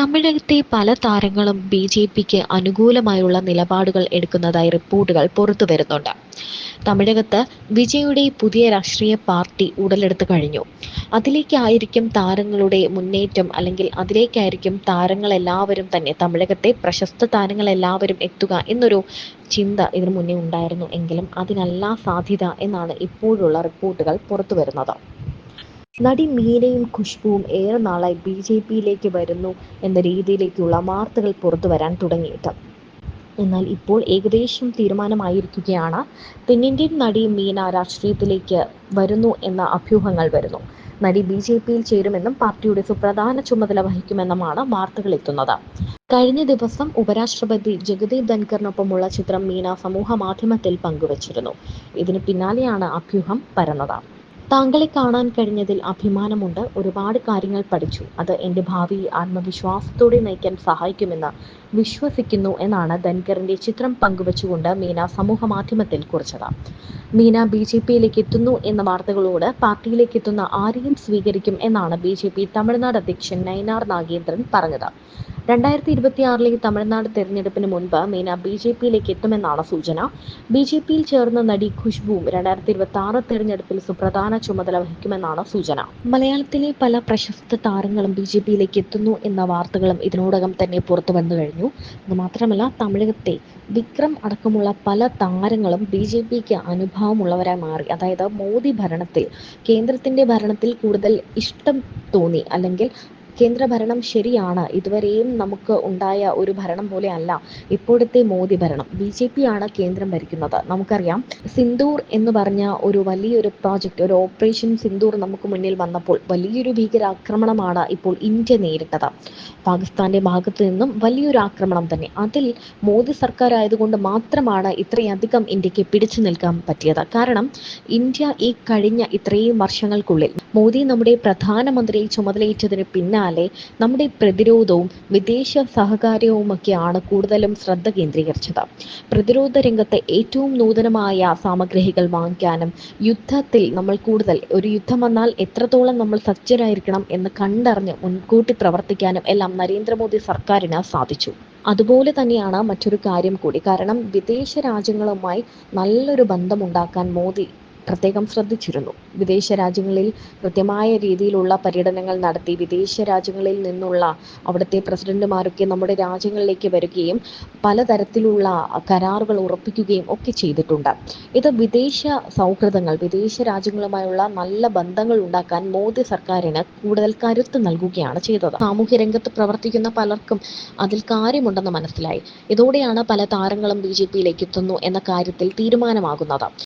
തമിഴകത്തെ പല താരങ്ങളും B J പിക്ക് അനുകൂലമായുള്ള നിലപാടുകൾ എടുക്കുന്നതായി റിപ്പോർട്ടുകൾ പുറത്തു വരുന്നുണ്ട്. തമിഴകത്ത് വിജയുടെ പുതിയ രാഷ്ട്രീയ പാർട്ടി ഉടലെടുത്തു കഴിഞ്ഞു. അതിലേക്കായിരിക്കും താരങ്ങളുടെ മുന്നേറ്റം അല്ലെങ്കിൽ അതിലേക്കായിരിക്കും താരങ്ങളെല്ലാവരും തന്നെ തമിഴകത്തെ പ്രശസ്ത താരങ്ങളെല്ലാവരും എത്തുക എന്നൊരു ചിന്ത ഇതിനു മുന്നേ ഉണ്ടായിരുന്നു. എങ്കിലും അതിനല്ല സാധ്യത എന്നാണ് ഇപ്പോഴുള്ള റിപ്പോർട്ടുകൾ പുറത്തുവരുന്നത് നടി മീനയും ഖുഷ്ബുവും ഏറെ നാളായി ബി ജെ പിയിലേക്ക് വരുന്നു എന്ന രീതിയിലേക്കുള്ള വാർത്തകൾ പുറത്തു വരാൻ തുടങ്ങിയിട്ട്. എന്നാൽ ഇപ്പോൾ ഏകദേശം തീരുമാനമായിരിക്കുകയാണ്. തെന്നിന്ത്യൻ നടി മീന രാഷ്ട്രീയത്തിലേക്ക് വരുന്നു എന്ന അഭ്യൂഹങ്ങൾ വരുന്നു. നടി ബി ജെ പിയിൽ ചേരുമെന്നും പാർട്ടിയുടെ സുപ്രധാന ചുമതല വഹിക്കുമെന്നുമാണ് വാർത്തകൾ എത്തുന്നത്. കഴിഞ്ഞ ദിവസം ഉപരാഷ്ട്രപതി ജഗദീപ് ധൻഖറിനൊപ്പമുള്ള ചിത്രം മീന സമൂഹ മാധ്യമത്തിൽ പങ്കുവച്ചിരുന്നു. ഇതിന് പിന്നാലെയാണ് അഭ്യൂഹം പരന്നത്. താങ്കളെ കാണാൻ കഴിഞ്ഞതിൽ അഭിമാനമുണ്ട്. ഒരുപാട് കാര്യങ്ങൾ പഠിച്ചു. അത് എന്റെ ഭാവി ആത്മവിശ്വാസത്തോടെ നയിക്കാൻ സഹായിക്കുമെന്ന് വിശ്വസിക്കുന്നു എന്നാണ് ധൻകറിന്റെ ചിത്രം പങ്കുവച്ചുകൊണ്ട് മീന സമൂഹ മാധ്യമത്തിൽ കുറിച്ചത്. മീന ബി ജെ പിയിലേക്ക് എത്തുന്നു എന്ന വാർത്തകളോട് പാർട്ടിയിലേക്ക് എത്തുന്ന ആരെയും സ്വീകരിക്കും എന്നാണ് ബി ജെ പി തമിഴ്നാട് അധ്യക്ഷൻ നയനാർ നാഗേന്ദ്രൻ പറഞ്ഞത്. രണ്ടായിരത്തി ഇരുപത്തിയാറിലെ തമിഴ്നാട് തെരഞ്ഞെടുപ്പിന് മുൻപ് മീന ബി ജെ പിയിലേക്ക് എത്തുമെന്നാണ് സൂചന. ബി ജെ പിയിൽ ചേർന്ന നടി ഖുഷ്ബുവും രണ്ടായിരത്തി ഇരുപത്തി ആറ് തെരഞ്ഞെടുപ്പിൽ സുപ്രധാന ചുമതല വഹിക്കുമെന്നാണ് സൂചന. മലയാളത്തിലെ പല പ്രശസ്ത താരങ്ങളും ബി ജെ പിയിലേക്ക് എത്തുന്നു എന്ന വാർത്തകളും ഇതിനോടകം തന്നെ പുറത്തു വന്നു കഴിഞ്ഞു. അത് മാത്രമല്ല തമിഴകത്തെ വിക്രം അടക്കമുള്ള പല താരങ്ങളും ബി ജെ പിക്ക് അനുഭവമുള്ളവരായി മാറി. അതായത് മോദി ഭരണത്തിൽ കേന്ദ്രത്തിന്റെ ഭരണത്തിൽ കൂടുതൽ ഇഷ്ടം തോന്നി. അല്ലെങ്കിൽ കേന്ദ്ര ഭരണം ശരിയാണ്. ഇതുവരെയും നമുക്ക് ഉണ്ടായ ഒരു ഭരണം പോലെ അല്ല ഇപ്പോഴത്തെ മോദി ഭരണം. ബി ജെ പി ആണ് കേന്ദ്രം ഭരിക്കുന്നത്. നമുക്കറിയാം സിന്ദൂർ എന്ന് പറഞ്ഞ ഒരു വലിയൊരു പ്രോജക്റ്റ് ഒരു ഓപ്പറേഷൻ സിന്ദൂർ നമുക്ക് മുന്നിൽ വന്നപ്പോൾ വലിയൊരു ഭീകരാക്രമണമാണ് ഇപ്പോൾ ഇന്ത്യ നേരിട്ടത്. പാകിസ്ഥാന്റെ ഭാഗത്തു നിന്നും വലിയൊരു ആക്രമണം തന്നെ. അതിൽ മോദി സർക്കാർ ആയതുകൊണ്ട് മാത്രമാണ് ഇത്രയധികം ഇന്ത്യയ്ക്ക് പിടിച്ചു നിൽക്കാൻ പറ്റിയത്. കാരണം ഇന്ത്യ ഈ കഴിഞ്ഞ ഇത്രയും വർഷങ്ങൾക്കുള്ളിൽ മോദി നമ്മുടെ പ്രധാനമന്ത്രിയെ ചുമതലയേറ്റതിന് പിന്നാലെ നമ്മുടെ പ്രതിരോധവും വിദേശ സഹകാര്യവുമൊക്കെയാണ് കൂടുതലും ശ്രദ്ധ കേന്ദ്രീകരിച്ചത്. പ്രതിരോധ രംഗത്തെ ഏറ്റവും നൂതനമായ സാമഗ്രികൾ വാങ്ങിക്കാനും യുദ്ധത്തിൽ നമ്മൾ കൂടുതൽ ഒരു യുദ്ധം വന്നാൽ എത്രത്തോളം നമ്മൾ സജ്ജരായിരിക്കണം എന്ന് കണ്ടറിഞ്ഞ് മുൻകൂട്ടി പ്രവർത്തിക്കാനും എല്ലാം നരേന്ദ്രമോദി സർക്കാരിന് സാധിച്ചു. അതുപോലെ തന്നെയാണ് മറ്റൊരു കാര്യം കൂടി. കാരണം വിദേശ രാജ്യങ്ങളുമായി നല്ലൊരു ബന്ധമുണ്ടാക്കാൻ മോദി പ്രത്യേകം ശ്രദ്ധിച്ചിരുന്നു. വിദേശ രാജ്യങ്ങളിൽ കൃത്യമായ രീതിയിലുള്ള പര്യടനങ്ങൾ നടത്തി വിദേശ രാജ്യങ്ങളിൽ നിന്നുള്ള അവിടുത്തെ പ്രസിഡന്റുമാരൊക്കെ നമ്മുടെ രാജ്യങ്ങളിലേക്ക് വരികയും പലതരത്തിലുള്ള കരാറുകൾ ഉറപ്പിക്കുകയും ഒക്കെ ചെയ്തിട്ടുണ്ട്. ഇത് വിദേശ സൗഹൃദങ്ങൾ വിദേശ രാജ്യങ്ങളുമായുള്ള നല്ല ബന്ധങ്ങൾ ഉണ്ടാക്കാൻ മോദി സർക്കാരിന് കൂടുതൽ കരുത്ത് നൽകുകയാണ് ചെയ്തത്. സാമൂഹ്യ രംഗത്ത് പ്രവർത്തിക്കുന്ന പലർക്കും അതിൽ കാര്യമുണ്ടെന്ന് മനസ്സിലായി. ഇതോടെയാണ് പല താരങ്ങളും ബി ജെ പിയിലേക്ക് എത്തുന്നു എന്ന കാര്യത്തിൽ തീരുമാനമാകുന്നത്.